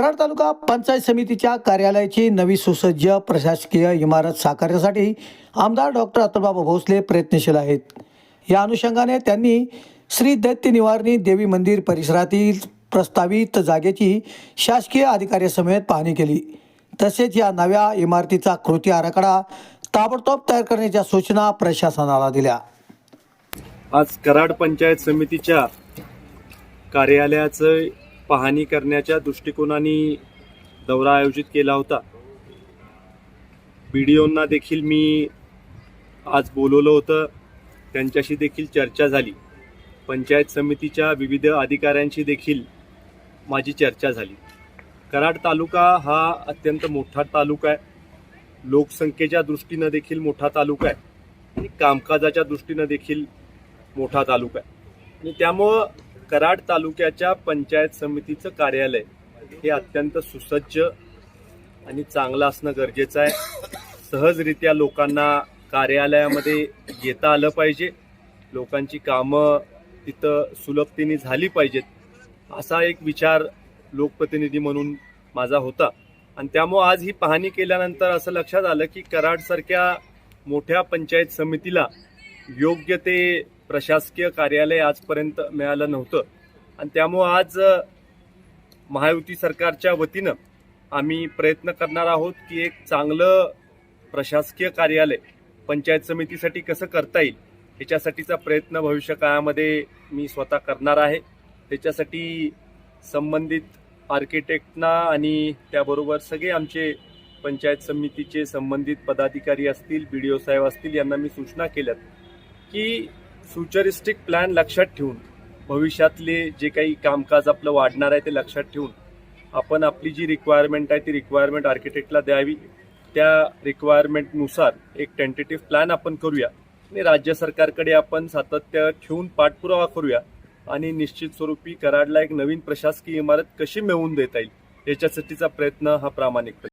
कराड तालुका पंचायत समितीच्या कार्यालयाची नवी सुसज्ज प्रशासकीय इमारत साकारण्यासाठी आमदार डॉक्टर अतुलबाबा भोसले प्रयत्नशील आहेत. या अनुषंगाने त्यांनी श्री दैत्य निवारणी देवी मंदिर परिसरातील प्रस्तावित जागेची शासकीय अधिकाऱ्यासमवेत पाहणी केली. तसेच या नव्या इमारतीचा कृती आराखडा ताबडतोब तयार करण्याच्या सूचना प्रशासनाला दिल्या. आज कराड पंचायत समितीच्या कार्यालयाचं पाहणी करण्याच्या दृष्टिकोनाने दौरा आयोजित केला होता. बीडीओंना देखील मी आज बोलवलं होतं. त्यांच्याशी देखील चर्चा झाली. पंचायत समितीच्या विविध अधिकाऱ्यांशी देखील माझी चर्चा झाली. कराड तालुका हा अत्यंत मोठा तालुका आहे. लोकसंख्येच्या दृष्टीनं देखील मोठा तालुका आहे. आणि कामकाजाच्या दृष्टीनं देखील मोठा तालुका आहे. आणि त्यामुळं कराड तालुक्याच्या पंचायत समितीचं कार्यालय हे अत्यंत सुसज्ज आणि चांगलं असणं गरजेचं आहे. सहजरित्या लोकांना कार्यालयामध्ये येता आलं पाहिजे. लोकांची कामं तिथं सुलभतेने झाली पाहिजेत. असा एक विचार लोकप्रतिनिधी म्हणून माझा होता. आणि त्यामुळं आज ही पाहणी केल्यानंतर असं लक्षात आलं की कराडसारख्या मोठ्या पंचायत समितीला योग्य ते प्रशासकीय कार्यालय आजपर्यंत मिळालं नव्हतं. आणि त्यामुळं आज महायुती सरकारच्या वतीनं आम्ही प्रयत्न करणार आहोत की एक चांगलं प्रशासकीय कार्यालय पंचायत समितीसाठी कसं करता येईल याच्यासाठीचा प्रयत्न भविष्य काळामध्ये मी स्वतः करणार आहे. त्याच्यासाठी संबंधित आर्किटेक्टना आणि त्याबरोबर सगळे आमचे पंचायत समितीचे संबंधित पदाधिकारी असतील बी डी ओ साहेब असतील यांना मी सूचना केल्यात की फ्युचरिस्टिक प्लॅन लक्षात ठेवून भविष्यातले जे काही कामकाज आपलं वाढणार आहे ते लक्षात ठेवून आपण आपली जी रिक्वायरमेंट आहे ती रिक्वायरमेंट आर्किटेक्टला द्यावी. त्या रिक्वायरमेंटनुसार एक टेंटेटिव्ह प्लॅन आपण करूया आणि राज्य सरकारकडे आपण सातत्य ठेवून पाठपुरावा करूया आणि निश्चित स्वरूपी कराडला एक नवीन प्रशासकीय इमारत कशी मिळवून देता येईल याच्यासाठीचा प्रयत्न हा प्रामाणिकपणे.